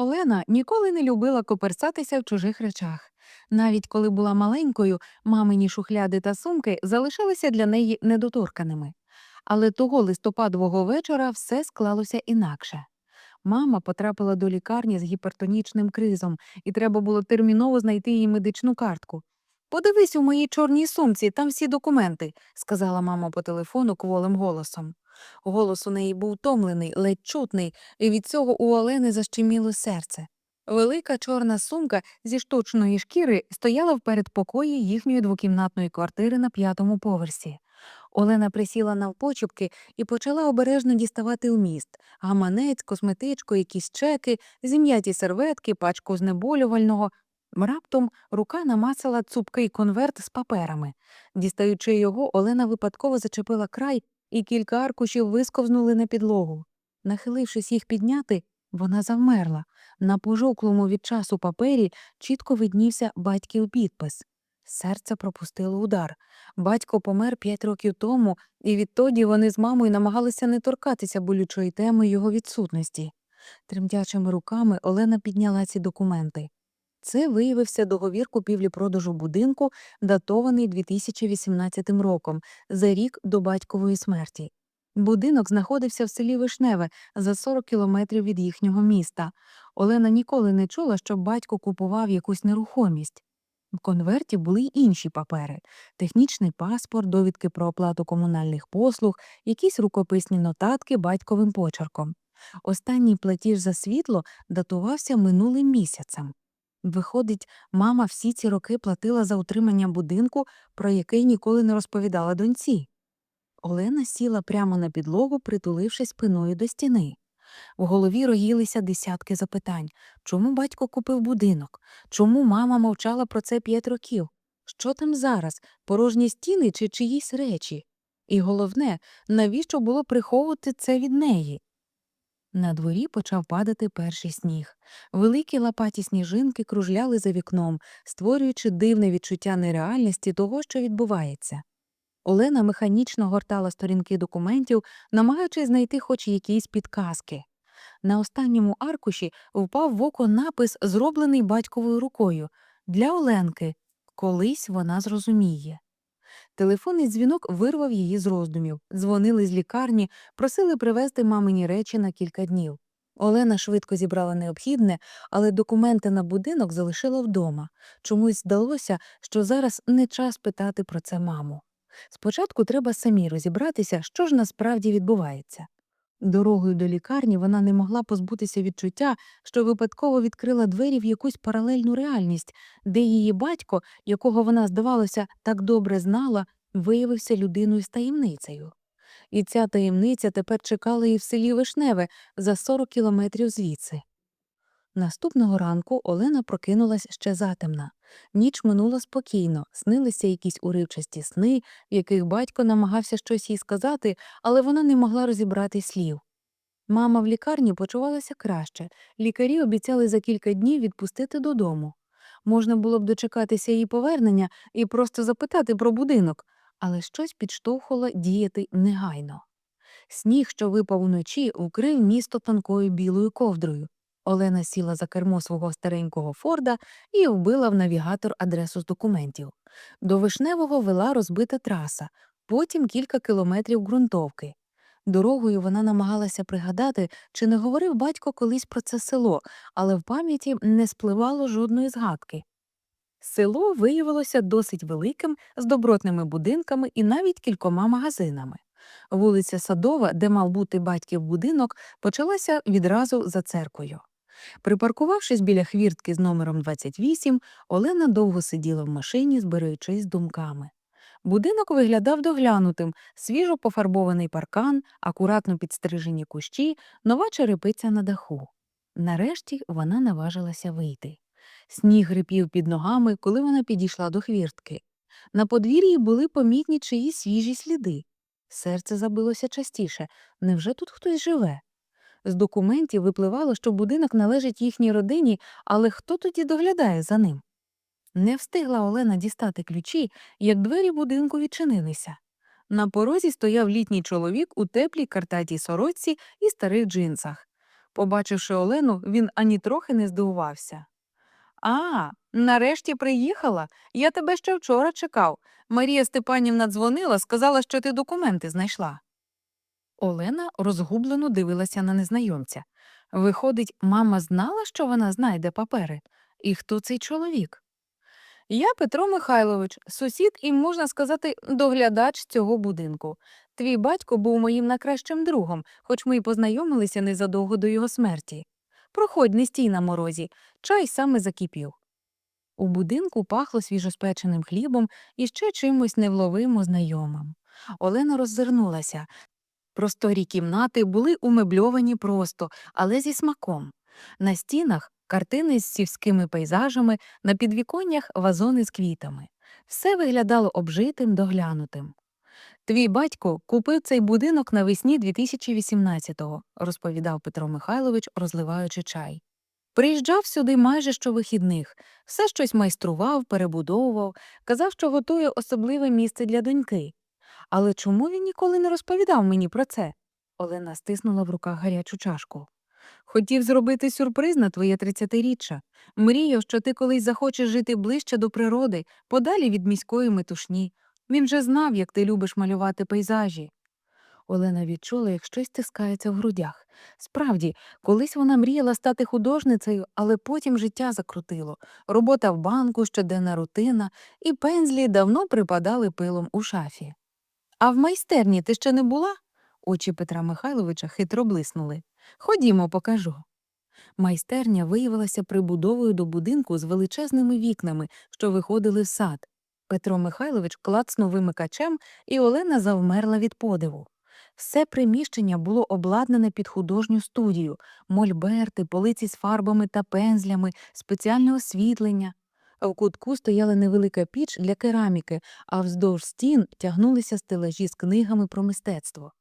Олена ніколи не любила коперсатися в чужих речах. Навіть коли була маленькою, мамині шухляди та сумки залишалися для неї недоторканими. Але того листопадового вечора все склалося інакше. Мама потрапила до лікарні з гіпертонічним кризом, і треба було терміново знайти їй медичну картку. Подивись у моїй чорній сумці, там всі документи, сказала мама по телефону кволим голосом. Голос у неї був томлений, ледь чутний, і від цього у Олени защеміло серце. Велика чорна сумка зі штучної шкіри стояла в передпокої їхньої двокімнатної квартири на п'ятому поверсі. Олена присіла навпочепки і почала обережно діставати вміст гаманець, косметичку, якісь чеки, зім'яті серветки, пачку знеболювального. Раптом рука намацала цупкий конверт з паперами. Дістаючи його, Олена випадково зачепила край, і кілька аркушів висковзнули на підлогу. Нахилившись їх підняти, вона завмерла. На пожовклому від часу папері чітко виднівся батьків підпис. Серце пропустило удар. Батько помер п'ять років тому, і відтоді вони з мамою намагалися не торкатися болючої теми його відсутності. Тремтячими руками Олена підняла ці документи. Це виявився договір купівлі-продажу будинку, датований 2018 роком, за рік до батькової смерті. Будинок знаходився в селі Вишневе за 40 кілометрів від їхнього міста. Олена ніколи не чула, що батько купував якусь нерухомість. В конверті були й інші папери технічний паспорт, довідки про оплату комунальних послуг, якісь рукописні нотатки батьковим почерком. Останній платіж за світло датувався минулим місяцем. Виходить, мама всі ці роки платила за утримання будинку, про який ніколи не розповідала доньці. Олена сіла прямо на підлогу, притулившись спиною до стіни. В голові роїлися десятки запитань чому батько купив будинок? Чому мама мовчала про це п'ять років? Що там зараз? Порожні стіни чи чиїсь речі? І головне, навіщо було приховувати це від неї? На дворі почав падати перший сніг. Великі лопаті сніжинки кружляли за вікном, створюючи дивне відчуття нереальності того, що відбувається. Олена механічно гортала сторінки документів, намагаючись знайти хоч якісь підказки. На останньому аркуші впав в око напис, зроблений батьковою рукою для Оленки. Колись вона зрозуміє. Телефонний дзвінок вирвав її з роздумів. Дзвонили з лікарні, просили привезти мамині речі на кілька днів. Олена швидко зібрала необхідне, але документи на будинок залишила вдома. Чомусь здалося, що зараз не час питати про це маму. Спочатку треба самі розібратися, що ж насправді відбувається. Дорогою до лікарні вона не могла позбутися відчуття, що випадково відкрила двері в якусь паралельну реальність, де її батько, якого вона, здавалося, так добре знала, виявився людиною з таємницею. І ця таємниця тепер чекала її в селі Вишневе за 40 кілометрів звідси. Наступного ранку Олена прокинулась ще затемна. Ніч минула спокійно, снилися якісь уривчасті сни, в яких батько намагався щось їй сказати, але вона не могла розібрати слів. Мама в лікарні почувалася краще, лікарі обіцяли за кілька днів відпустити додому. Можна було б дочекатися її повернення і просто запитати про будинок, але щось підштовхувало діяти негайно. Сніг, що випав уночі, укрив місто тонкою білою ковдрою. Олена сіла за кермо свого старенького Форда і вбила в навігатор адресу з документів. До Вишневого вела розбита траса, потім кілька кілометрів ґрунтовки. Дорогою вона намагалася пригадати, чи не говорив батько колись про це село, але в пам'яті не спливало жодної згадки. Село виявилося досить великим, з добротними будинками і навіть кількома магазинами. Вулиця Садова, де мав бути батьків будинок, почалася відразу за церквою. Припаркувавшись біля хвіртки з номером 28, Олена довго сиділа в машині, збираючись думками. Будинок виглядав доглянутим, свіжо пофарбований паркан, акуратно підстрижені кущі, нова черепиця на даху. Нарешті вона наважилася вийти. Сніг грипів під ногами, коли вона підійшла до хвіртки. На подвір'ї були помітні чиїсь свіжі сліди. Серце забилося частіше. Невже тут хтось живе? З документів випливало, що будинок належить їхній родині, але хто тоді доглядає за ним? Не встигла Олена дістати ключі, як двері будинку відчинилися. На порозі стояв літній чоловік у теплій картатій сорочці і старих джинсах. Побачивши Олену, він ані трохи не здивувався. А, нарешті приїхала. Я тебе ще вчора чекав. Марія Степанівна дзвонила, сказала, що ти документи знайшла. Олена розгублено дивилася на незнайомця. Виходить, мама знала, що вона знайде папери. І хто цей чоловік? Я Петро Михайлович, сусід і, можна сказати, доглядач цього будинку. Твій батько був моїм найкращим другом, хоч ми й познайомилися незадовго до його смерті. Проходь, не стій на морозі, чай саме закипів. У будинку пахло свіжоспеченим хлібом і ще чимось невловимо знайомим. Олена роззирнулася. Просторі кімнати були умебльовані просто, але зі смаком. На стінах картини з сільськими пейзажами, на підвіконнях вазони з квітами. Все виглядало обжитим, доглянутим. Твій батько купив цей будинок навесні 2018-го, розповідав Петро Михайлович, розливаючи чай. Приїжджав сюди майже щовихідних, все щось майстрував, перебудовував, казав, що готує особливе місце для доньки. Але чому він ніколи не розповідав мені про це? Олена стиснула в руках гарячу чашку. Хотів зробити сюрприз на твоє тридцятиріччя. Мріяв, що ти колись захочеш жити ближче до природи, подалі від міської метушні. Він же знав, як ти любиш малювати пейзажі. Олена відчула, як щось стискається в грудях. Справді, колись вона мріяла стати художницею, але потім життя закрутило. Робота в банку, щоденна рутина, і пензлі давно припадали пилом у шафі. А в майстерні ти ще не була? Очі Петра Михайловича хитро блиснули. Ходімо, покажу. Майстерня виявилася прибудовою до будинку з величезними вікнами, що виходили в сад. Петро Михайлович клацнув вимикачем, і Олена завмерла від подиву. Все приміщення було обладнане під художню студію, мольберти, полиці з фарбами та пензлями, спеціальне освітлення. В кутку стояла невелика піч для кераміки, а вздовж стін тягнулися стелажі з книгами про мистецтво.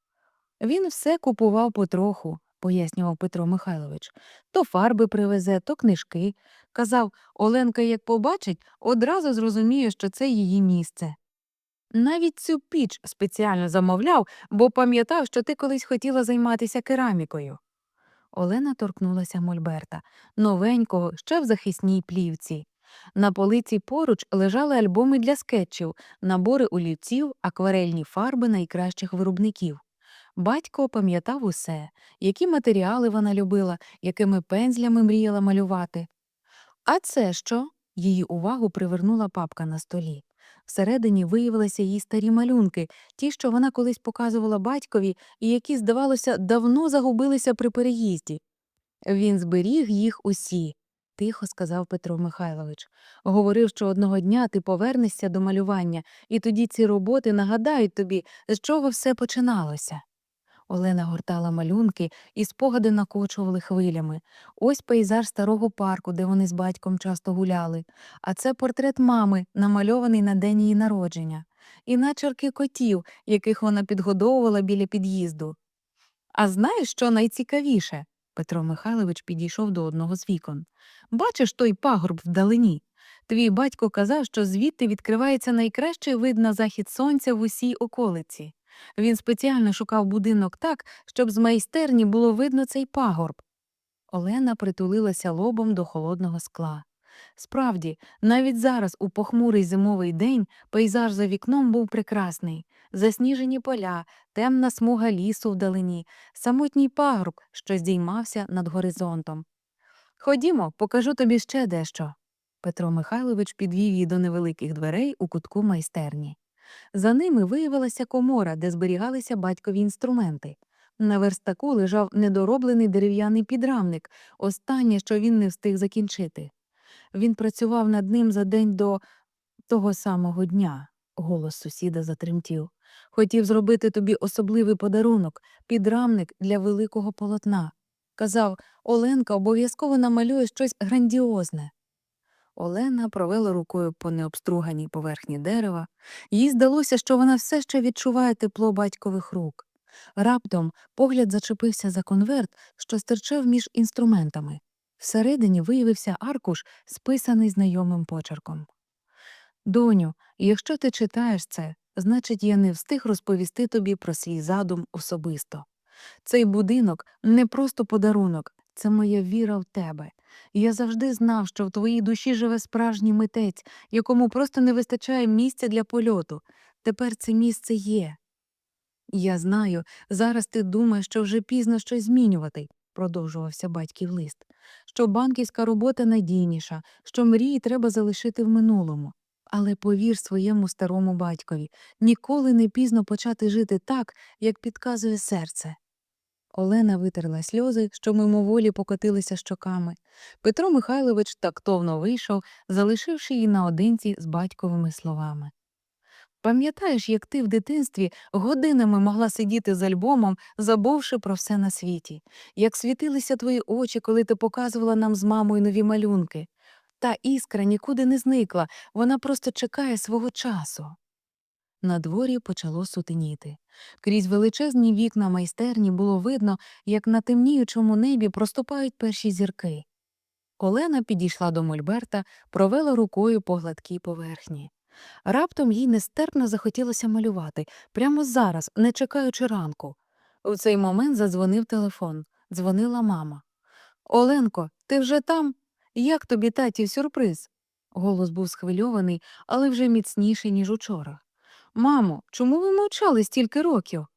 Він все купував потроху, пояснював Петро Михайлович. То фарби привезе, то книжки. Казав, Оленка, як побачить, одразу зрозуміє, що це її місце. Навіть цю піч спеціально замовляв, бо пам'ятав, що ти колись хотіла займатися керамікою. Олена торкнулася Мольберта, новенького, ще в захисній плівці. На полиці поруч лежали альбоми для скетчів, набори олівців, акварельні фарби найкращих виробників. Батько пам'ятав усе, які матеріали вона любила, якими пензлями мріяла малювати. А це що? Її увагу привернула папка на столі. Всередині виявилися її старі малюнки, ті, що вона колись показувала батькові і які, здавалося, давно загубилися при переїзді. Він зберіг їх усі, тихо сказав Петро Михайлович. Говорив, що одного дня ти повернешся до малювання, і тоді ці роботи нагадають тобі, з чого все починалося. Олена гортала малюнки, і спогади накочували хвилями. Ось пейзаж старого парку, де вони з батьком часто гуляли, а це портрет мами, намальований на день її народження, і начерки котів, яких вона підгодовувала біля під'їзду. А знаєш, що найцікавіше? Петро Михайлович підійшов до одного з вікон. Бачиш той пагорб вдалині? Твій батько казав, що звідти відкривається найкращий вид на захід сонця в усій околиці. Він спеціально шукав будинок так, щоб з майстерні було видно цей пагорб. Олена притулилася лобом до холодного скла. Справді, навіть зараз, у похмурий зимовий день, пейзаж за вікном був прекрасний засніжені поля, темна смуга лісу вдалині, самотній пагорб, що здіймався над горизонтом. Ходімо, покажу тобі ще дещо. Петро Михайлович підвів її до невеликих дверей у кутку майстерні. За ними виявилася комора, де зберігалися батькові інструменти. На верстаку лежав недороблений дерев'яний підрамник, останнє, що він не встиг закінчити. Він працював над ним за день до того самого дня, голос сусіда затремтів. Хотів зробити тобі особливий подарунок, підрамник для великого полотна. Казав, Оленка обов'язково намалює щось грандіозне. Олена провела рукою по необструганій поверхні дерева. Їй здалося, що вона все ще відчуває тепло батькових рук. Раптом погляд зачепився за конверт, що стирчав між інструментами. Всередині виявився аркуш, списаний знайомим почерком. Доню, якщо ти читаєш це, значить, я не встиг розповісти тобі про свій задум особисто. Цей будинок не просто подарунок, це моя віра в тебе. Я завжди знав, що в твоїй душі живе справжній митець, якому просто не вистачає місця для польоту. Тепер це місце є. Я знаю, зараз ти думаєш, що вже пізно щось змінювати, продовжувався батьків лист, що банківська робота надійніша, що мрії треба залишити в минулому. Але повір своєму старому батькові, ніколи не пізно почати жити так, як підказує серце. Олена витерла сльози, що мимоволі покотилися щоками. Петро Михайлович тактовно вийшов, залишивши її наодинці з батьковими словами. Пам'ятаєш, як ти в дитинстві годинами могла сидіти з альбомом, забувши про все на світі, як світилися твої очі, коли ти показувала нам з мамою нові малюнки. Та іскра нікуди не зникла, вона просто чекає свого часу. На дворі почало сутеніти. Крізь величезні вікна майстерні було видно, як на темніючому небі проступають перші зірки. Олена підійшла до Мольберта, провела рукою по гладкій поверхні. Раптом їй нестерпно захотілося малювати, прямо зараз, не чекаючи ранку. У цей момент задзвонив телефон. Дзвонила мама. Оленко, ти вже там? Як тобі татів сюрприз? Голос був схвильований, але вже міцніший, ніж учора. Мамо, чому ви мовчали стільки років?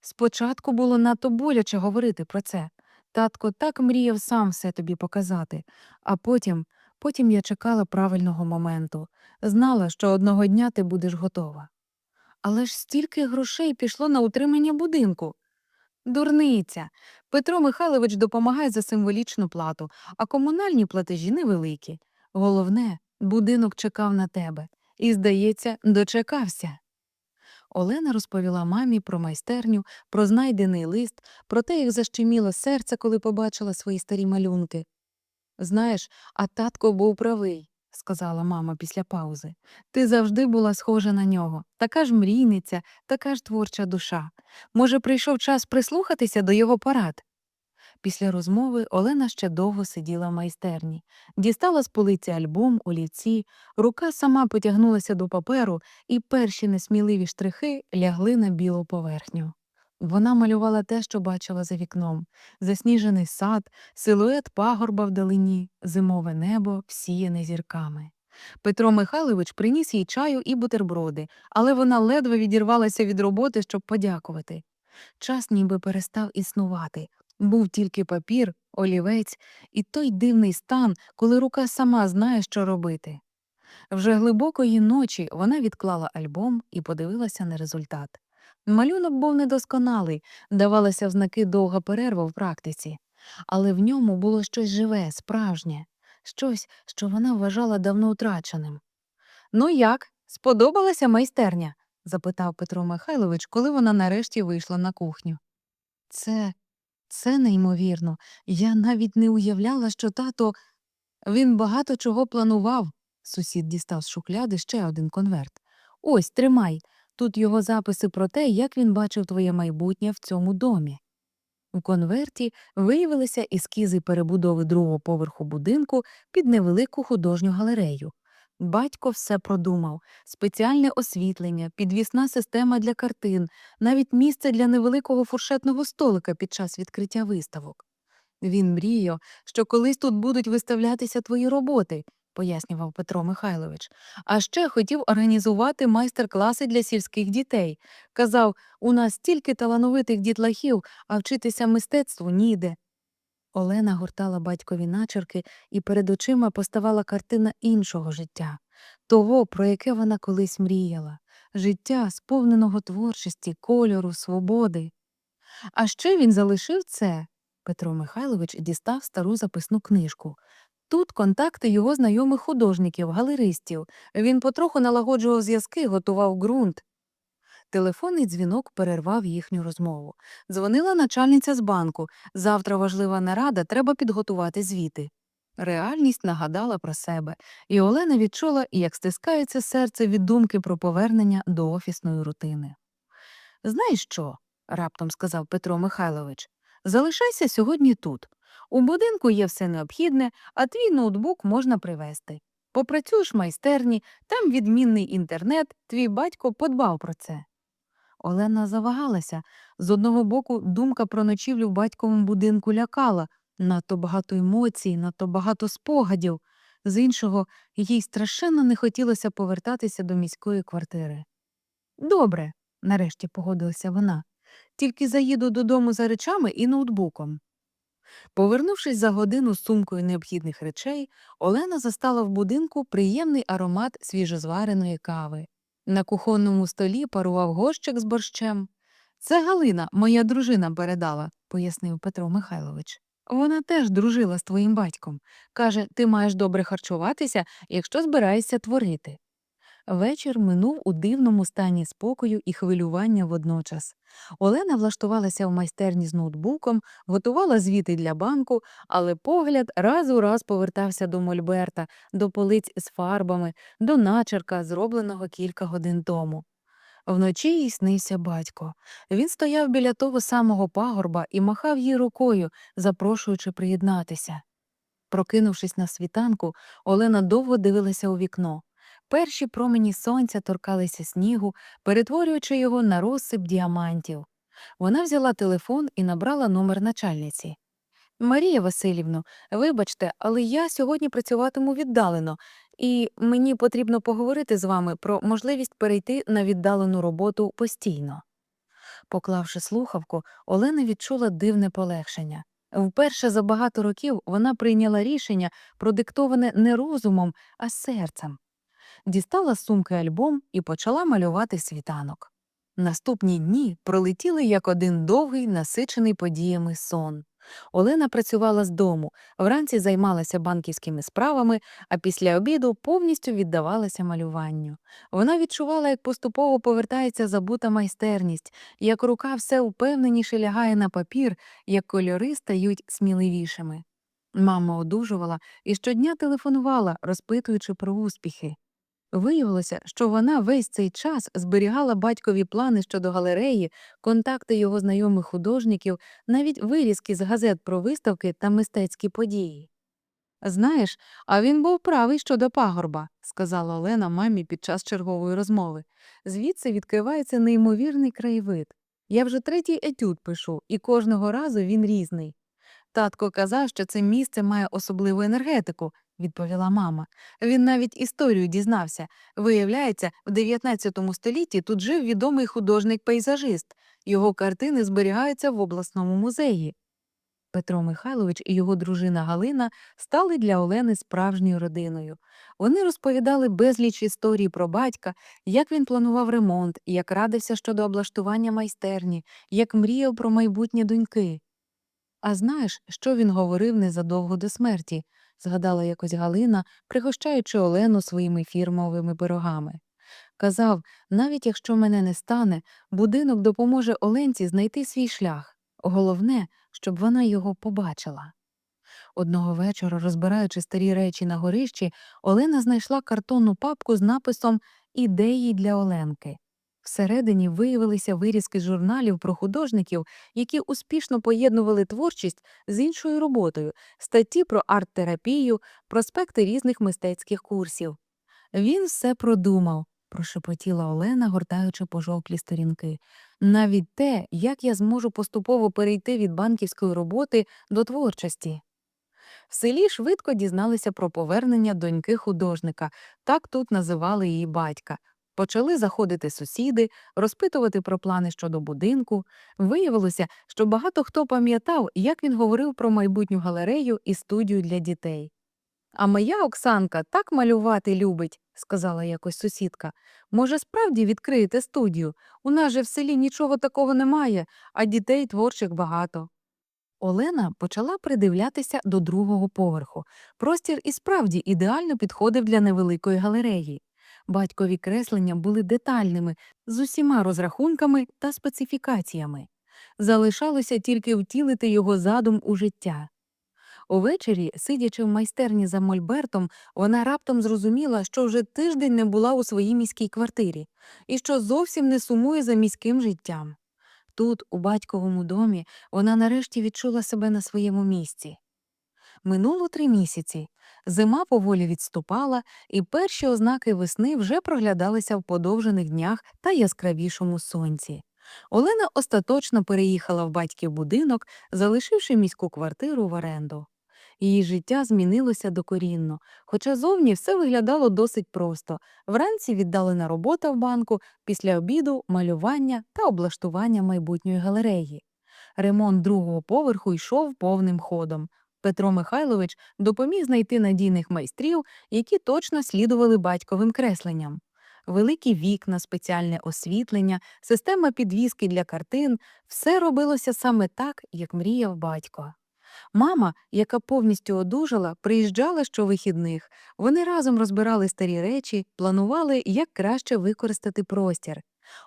Спочатку було надто боляче говорити про це. Татко так мріяв сам все тобі показати, а потім, потім я чекала правильного моменту, знала, що одного дня ти будеш готова. Але ж стільки грошей пішло на утримання будинку. Дурниця. Петро Михайлович допомагає за символічну плату, а комунальні платежі невеликі. Головне, будинок чекав на тебе і, здається, дочекався. Олена розповіла мамі про майстерню, про знайдений лист, про те, як защеміло серце, коли побачила свої старі малюнки. Знаєш, а татко був правий, сказала мама після паузи. Ти завжди була схожа на нього, така ж мрійниця, така ж творча душа. Може, прийшов час прислухатися до його порад? Після розмови Олена ще довго сиділа в майстерні, дістала з полиці альбом, олівці, рука сама потягнулася до паперу, і перші несміливі штрихи лягли на білу поверхню. Вона малювала те, що бачила за вікном засніжений сад, силует пагорба вдалині, зимове небо, всіяне зірками. Петро Михайлович приніс їй чаю і бутерброди, але вона ледве відірвалася від роботи, щоб подякувати. Час ніби перестав існувати. Був тільки папір, олівець і той дивний стан, коли рука сама знає, що робити. Вже глибокої ночі вона відклала альбом і подивилася на результат. Малюнок був недосконалий, давалася в знаки довга перерва в практиці, але в ньому було щось живе, справжнє, щось, що вона вважала давно втраченим. Ну як, сподобалася майстерня? запитав Петро Михайлович, коли вона нарешті вийшла на кухню. Це це неймовірно. Я навіть не уявляла, що тато він багато чого планував. Сусід дістав з шухляди ще один конверт. Ось, тримай. Тут його записи про те, як він бачив твоє майбутнє в цьому домі. У конверті виявилися ескізи перебудови другого поверху будинку під невелику художню галерею. Батько все продумав спеціальне освітлення, підвісна система для картин, навіть місце для невеликого фуршетного столика під час відкриття виставок. Він мріяв, що колись тут будуть виставлятися твої роботи, пояснював Петро Михайлович. А ще хотів організувати майстер-класи для сільських дітей. Казав, у нас стільки талановитих дітлахів, а вчитися мистецтву ніде. Олена гортала батькові начерки, і перед очима поставала картина іншого життя, того, про яке вона колись мріяла, життя, сповненого творчості, кольору, свободи. А ще він залишив це. Петро Михайлович дістав стару записну книжку. Тут контакти його знайомих художників, галеристів. Він потроху налагоджував зв'язки, готував ґрунт. Телефонний дзвінок перервав їхню розмову. Дзвонила начальниця з банку. Завтра важлива нарада, треба підготувати звіти. Реальність нагадала про себе, і Олена відчула, як стискається серце від думки про повернення до офісної рутини. Знаєш що? раптом сказав Петро Михайлович. Залишайся сьогодні тут. У будинку є все необхідне, а твій ноутбук можна привезти. Попрацюєш в майстерні, там відмінний інтернет, твій батько подбав про це. Олена завагалася. З одного боку, думка про ночівлю в батьковому будинку лякала, Надто багато емоцій, надто багато спогадів. З іншого, їй страшенно не хотілося повертатися до міської квартири. Добре, нарешті погодилася вона. Тільки заїду додому за речами і ноутбуком. Повернувшись за годину з сумкою необхідних речей, Олена застала в будинку приємний аромат свіжозвареної кави. На кухонному столі парував горщик з борщем. Це Галина, моя дружина, передала, пояснив Петро Михайлович. Вона теж дружила з твоїм батьком. Каже, ти маєш добре харчуватися, якщо збираєшся творити. Вечір минув у дивному стані спокою і хвилювання водночас. Олена влаштувалася в майстерні з ноутбуком, готувала звіти для банку, але погляд раз у раз повертався до мольберта, до полиць з фарбами, до начерка, зробленого кілька годин тому. Вночі їй снився батько. Він стояв біля того самого пагорба і махав їй рукою, запрошуючи приєднатися. Прокинувшись на світанку, Олена довго дивилася у вікно. Перші промені сонця торкалися снігу, перетворюючи його на розсип діамантів. Вона взяла телефон і набрала номер начальниці. Марія Васильівно, вибачте, але я сьогодні працюватиму віддалено, і мені потрібно поговорити з вами про можливість перейти на віддалену роботу постійно. Поклавши слухавку, Олена відчула дивне полегшення. Вперше за багато років вона прийняла рішення, продиктоване не розумом, а серцем. Дістала з сумки альбом і почала малювати світанок. Наступні дні пролетіли як один довгий, насичений подіями сон. Олена працювала з дому, вранці займалася банківськими справами, а після обіду повністю віддавалася малюванню. Вона відчувала, як поступово повертається забута майстерність, як рука все упевненіше лягає на папір, як кольори стають сміливішими. Мама одужувала і щодня телефонувала, розпитуючи про успіхи. Виявилося, що вона весь цей час зберігала батькові плани щодо галереї, контакти його знайомих художників, навіть вирізки з газет про виставки та мистецькі події. Знаєш, а він був правий щодо пагорба, сказала Олена мамі під час чергової розмови. Звідси відкривається неймовірний краєвид. Я вже третій етюд пишу, і кожного разу він різний. Татко казав, що це місце має особливу енергетику, відповіла мама. Він навіть історію дізнався. Виявляється, в 19 столітті тут жив відомий художник-пейзажист. Його картини зберігаються в обласному музеї. Петро Михайлович і його дружина Галина стали для Олени справжньою родиною. Вони розповідали безліч історій про батька, як він планував ремонт, як радився щодо облаштування майстерні, як мріяв про майбутнє доньки. А знаєш, що він говорив незадовго до смерті, згадала якось Галина, пригощаючи Олену своїми фірмовими пирогами. Казав, навіть якщо мене не стане, будинок допоможе Оленці знайти свій шлях. Головне, щоб вона його побачила. Одного вечора, розбираючи старі речі на горищі, Олена знайшла картонну папку з написом Ідеї для Оленки. Всередині виявилися вирізки журналів про художників, які успішно поєднували творчість з іншою роботою, статті про арт-терапію, проспекти різних мистецьких курсів. Він все продумав, прошепотіла Олена, гортаючи пожовклі сторінки. Навіть те, як я зможу поступово перейти від банківської роботи до творчості. В селі швидко дізналися про повернення доньки художника, так тут називали її батька. Почали заходити сусіди, розпитувати про плани щодо будинку. Виявилося, що багато хто пам'ятав, як він говорив про майбутню галерею і студію для дітей. А моя Оксанка так малювати любить, сказала якось сусідка. Може, справді відкриєте студію? У нас же в селі нічого такого немає, а дітей творчих багато. Олена почала придивлятися до другого поверху. Простір і справді ідеально підходив для невеликої галереї. Батькові креслення були детальними, з усіма розрахунками та специфікаціями. Залишалося тільки втілити його задум у життя. Увечері, сидячи в майстерні за Мольбертом, вона раптом зрозуміла, що вже тиждень не була у своїй міській квартирі і що зовсім не сумує за міським життям. Тут, у батьковому домі, вона нарешті відчула себе на своєму місці. Минуло три місяці. Зима поволі відступала, і перші ознаки весни вже проглядалися в подовжених днях та яскравішому сонці. Олена остаточно переїхала в батьків будинок, залишивши міську квартиру в оренду. Її життя змінилося докорінно, хоча зовні все виглядало досить просто. Вранці віддалена робота в банку, після обіду малювання та облаштування майбутньої галереї. Ремонт другого поверху йшов повним ходом. Петро Михайлович допоміг знайти надійних майстрів, які точно слідували батьковим кресленням. Великі вікна, спеціальне освітлення, система підвіски для картин все робилося саме так, як мріяв батько. Мама, яка повністю одужала, приїжджала щовихідних. Вони разом розбирали старі речі, планували, як краще використати простір.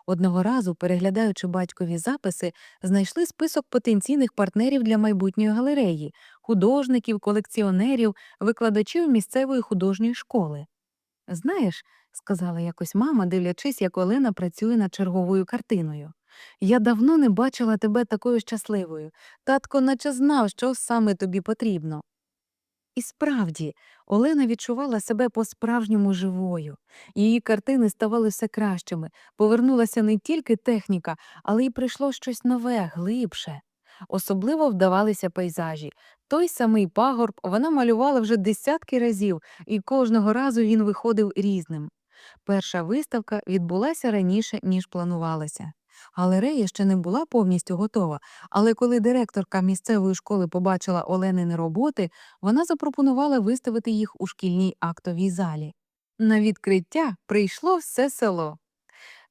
Одного разу, переглядаючи батькові записи, знайшли список потенційних партнерів для майбутньої галереї художників, колекціонерів, викладачів місцевої художньої школи. Знаєш, сказала якось мама, дивлячись, як Олена працює над черговою картиною. Я давно не бачила тебе такою щасливою. Татко наче знав, що саме тобі потрібно. І справді, Олена відчувала себе по-справжньому живою. Її картини ставали все кращими, повернулася не тільки техніка, але й прийшло щось нове, глибше. Особливо вдавалися пейзажі. Той самий пагорб вона малювала вже десятки разів, і кожного разу він виходив різним. Перша виставка відбулася раніше, ніж планувалося. Галерея ще не була повністю готова, але коли директорка місцевої школи побачила Оленини роботи, вона запропонувала виставити їх у шкільній актовій залі. На відкриття прийшло все село.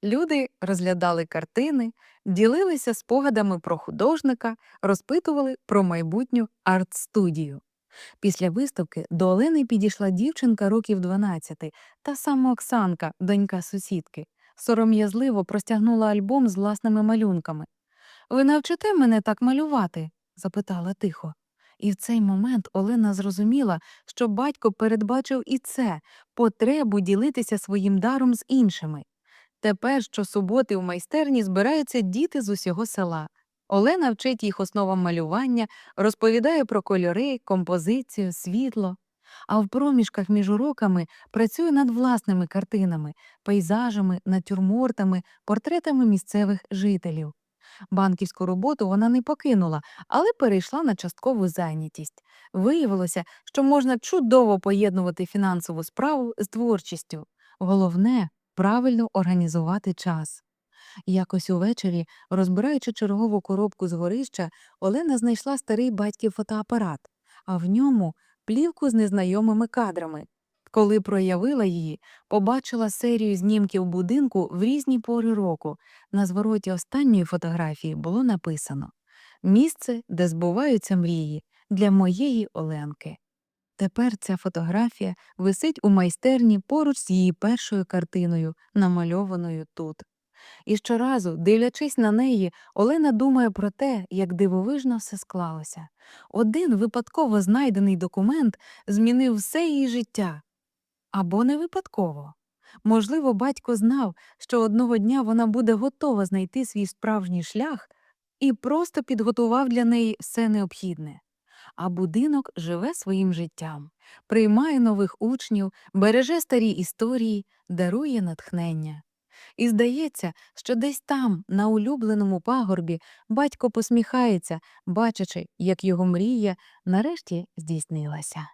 Люди розглядали картини, ділилися спогадами про художника, розпитували про майбутню арт-студію. Після виставки до Олени підійшла дівчинка років 12, та сама Оксанка, донька сусідки. Сором'язливо простягнула альбом з власними малюнками. Ви навчите мене так малювати? запитала тихо. І в цей момент Олена зрозуміла, що батько передбачив і це потребу ділитися своїм даром з іншими. Тепер щосуботи в майстерні збираються діти з усього села. Олена вчить їх основам малювання, розповідає про кольори, композицію, світло. А в проміжках між уроками працює над власними картинами, пейзажами, натюрмортами, портретами місцевих жителів. Банківську роботу вона не покинула, але перейшла на часткову зайнятість. Виявилося, що можна чудово поєднувати фінансову справу з творчістю. Головне правильно організувати час. Якось увечері, розбираючи чергову коробку з горища, Олена знайшла старий батьків фотоапарат, а в ньому плівку з незнайомими кадрами. Коли проявила її, побачила серію знімків будинку в різні пори року. На звороті останньої фотографії було написано Місце, де збуваються мрії, для моєї Оленки. Тепер ця фотографія висить у майстерні поруч з її першою картиною, намальованою тут. І щоразу, дивлячись на неї, Олена думає про те, як дивовижно все склалося. Один випадково знайдений документ змінив все її життя. Або не випадково. Можливо, батько знав, що одного дня вона буде готова знайти свій справжній шлях і просто підготував для неї все необхідне. А будинок живе своїм життям, приймає нових учнів, береже старі історії, дарує натхнення. І здається, що десь там, на улюбленому пагорбі, батько посміхається, бачачи, як його мрія нарешті здійснилася.